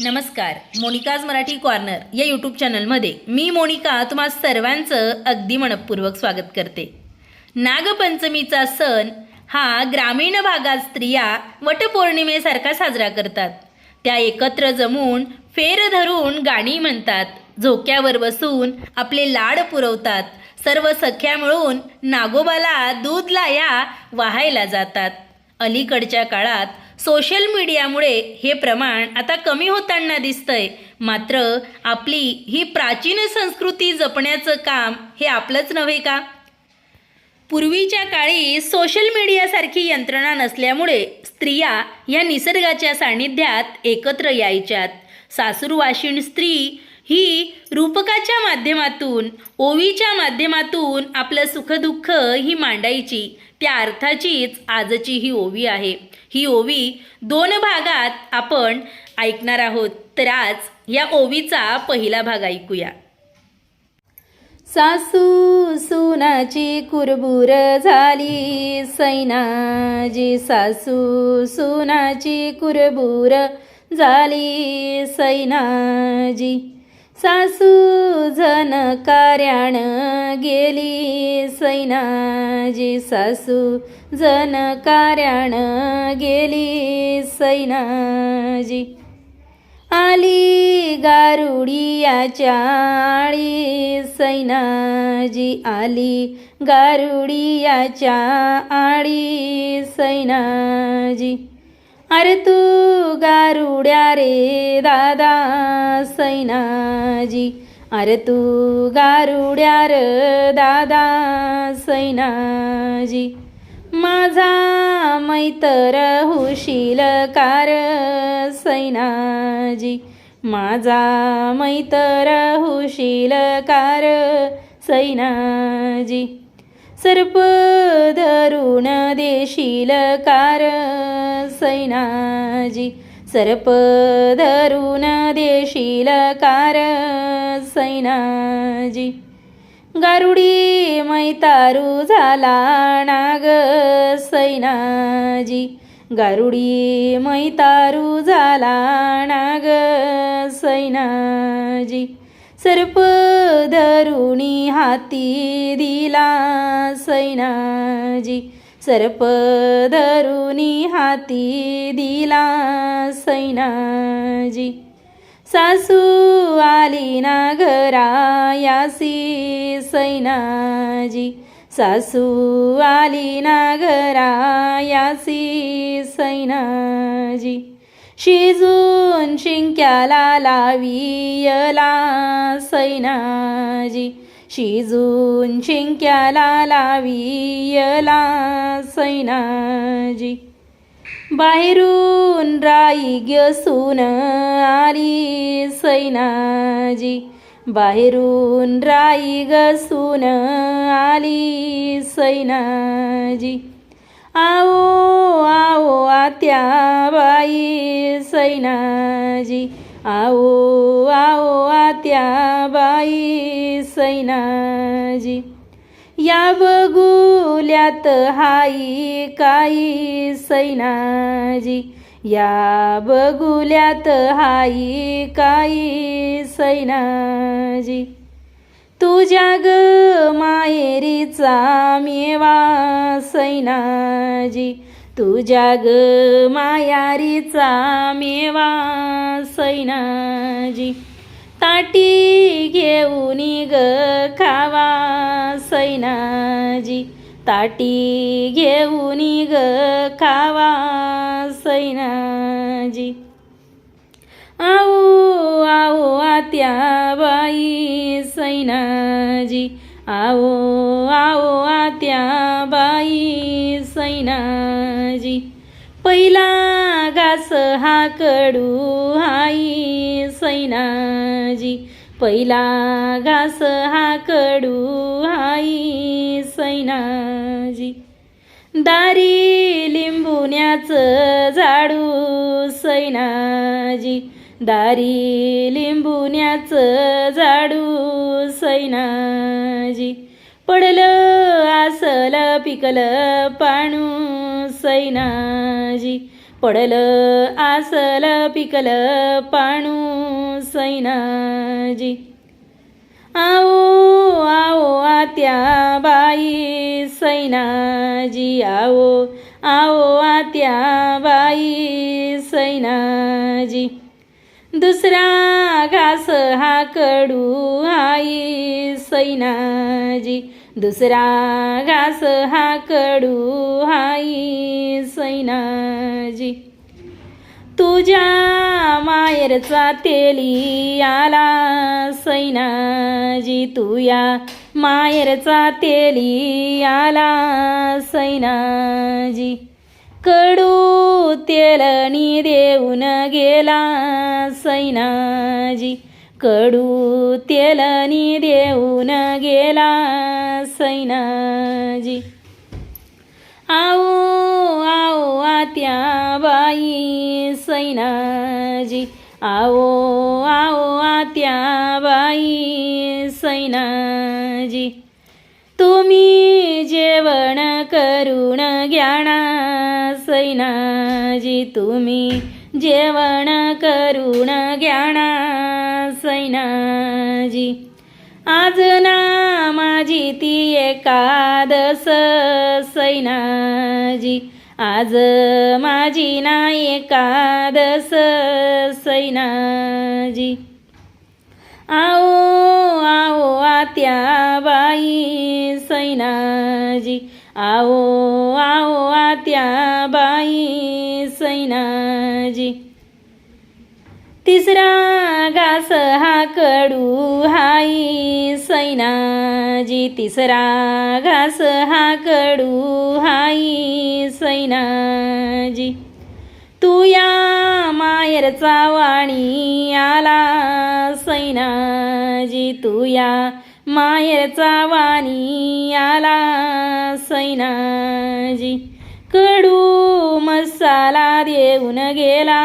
नमस्कार मोनिकाज मराठी कॉर्नर या यूट्यूब चॅनलमध्ये मी मोनिका तुम्हा सर्वांचं अगदी मनपूर्वक स्वागत करते. नागपंचमीचा सण हा ग्रामीण भागात स्त्रिया वटपौर्णिमेसारखा साजरा करतात. त्या एकत्र जमून फेर धरून गाणी म्हणतात झोक्यावर बसून आपले लाड पुरवतात सर्व सख्या मिळून नागोबाला दूध लाया वाहायला जातात. अलीकडच्या काळात सोशल मीडियामुळे हे प्रमाण आता कमी होताना दिसतंय. मात्र आपली ही प्राचीन संस्कृती जपण्याचं काम हे आपलंच नव्हे का? पूर्वीच्या काळी सोशल मीडियासारखी यंत्रणा नसल्यामुळे स्त्रिया या निसर्गाच्या सान्निध्यात एकत्र यायच्यात. सासूरवाशीण स्त्री ही रूपकाच्या माध्यमातून ओवीच्या माध्यमातून आपलं सुखदुःख ही मांडायची. त्या अर्थाचीच आजची ही ओवी आहे. ही ओवी दोन भागात आपण ऐकणार आहोत. तर आज या ओवीचा पहिला भाग ऐकूया. सासू सुनाची कुरबुर झाली. सैनाजी सासू सुनाची कुरबुर झाली. सैनाजी सासू जन कार्याण गेली सैनाजी. सासू जन कार्याण गेली सैनाजी. आली गारुडियाच्या आळी सैनाजी. आली गारुडियाच्या आळी सैनाजी. अरे तू गारुड्या रे दादा सैनाजी. अरे तू गारुड्या रे दादा सैनाजी. माझा मैतर हुशील कार सैनाजी. माझा मैतर हुशील कार सैनाजी. सर्प धरुण देशील कार सैनाजी सर्प धरुण देशील कार सैनाजी गारुडी मैतारू झाला नाग सैनाजी गारुडी मैतारू झाला नाग सैनाजी सर्प धरुणी हाती दिला सैनाजी. सर्प धरुणी हाती दिला सैनाजी. सासू आली ना घरायासी सैनाजी. सासू आली ना घरायासी सैनाजी. शिजून शिंक्याला लावियला सैनाजी. शिजून शिंक्याला लावियला सैनाजी. बाहेरून राई गसून आली सैनाजी. बाहेरून राई गसून आली सैनाजी. आओ आओ आत्या बाई सैनाजी. आओ आओ आत्या बाई सैनाजी. या बगुल्यात हाई काई सैनाजी. या बगुल्यात हाई काई सैनाजी. तुझ्या ग माहेरीचा मेवा सैनाजी. तुझ्या ग मायारीचा मेवा सैनाजी. ताटी घेऊन ग खावा सैनाजी. ताटी घेऊन ग खावा सैनाजी. आऊ आत्या बाई सैनाजी. आओ आओ आत्या बाई सैनाजी. पहिला घास हा कडू हाई सैनाजी. पहिला घास हा कडू हाई सैनाजी. दारी लिंबुण्याचं झाडू सैनाजी. दारी लिंबुण्याचं झाडू सैनाजी. पडलं आसल पिकलं पाणू सैनाजी. पडलं आसल पिकलं पाणू सैनाजी. आओ आओ आत्या बाई सैनाजी. आओ आओ आत्या बाई सैनाजी. दुसरा घास हा कडू आई सैनाजी. दुसरा घास हा कडू आई सैनाजी. तुझ्या मायरचा तेली आला सैनाजी. तुया मायरचा तेली आला सैनाजी. कडू तेलनी देऊन गेला सैनाजी कडू तेलनी देऊन गेला सैनाजी आओ आओ आत्या बाई सैनाजी आओ आओ आत्या बाई सैनाजी तुम्ही जेवण करून ज्ञाना सैनाजी तुम्ही जेवण करून ज्ञाना सैनाजी आज ना माझी ती एकादस सैनाजी. आज माझी ना एकादस सैनाजी. आओ आओ आत्या बाई सैनाजी. आओ आओ आत्या बाई सैनाजी. तिसरा घास हा कडू हाई सैनाजी. तिसरा घास हा कडू हाई सैनाजी. तू या मायरचा वाणी आला सैनाजी. तू या मायरचा वाणी आला सैनाजी. कडू मसाला देऊन गेला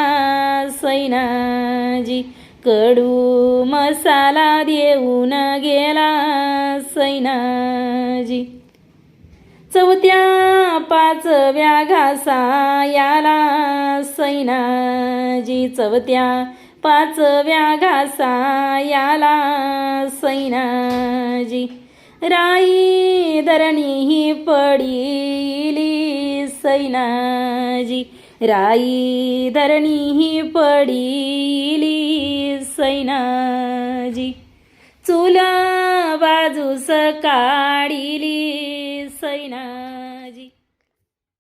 सैनाजी. कडू मसाला देऊन गेला सैनाजी. चौथ्या पाचव्या घासा याला सैनाजी. चौथ्या पाचव्या घासा याला सैनाजी. राई धरणी ही पडिली सैनाजी. राई धरणी ही पडिली सैनाजी. चुला बाजूस काढिली सैना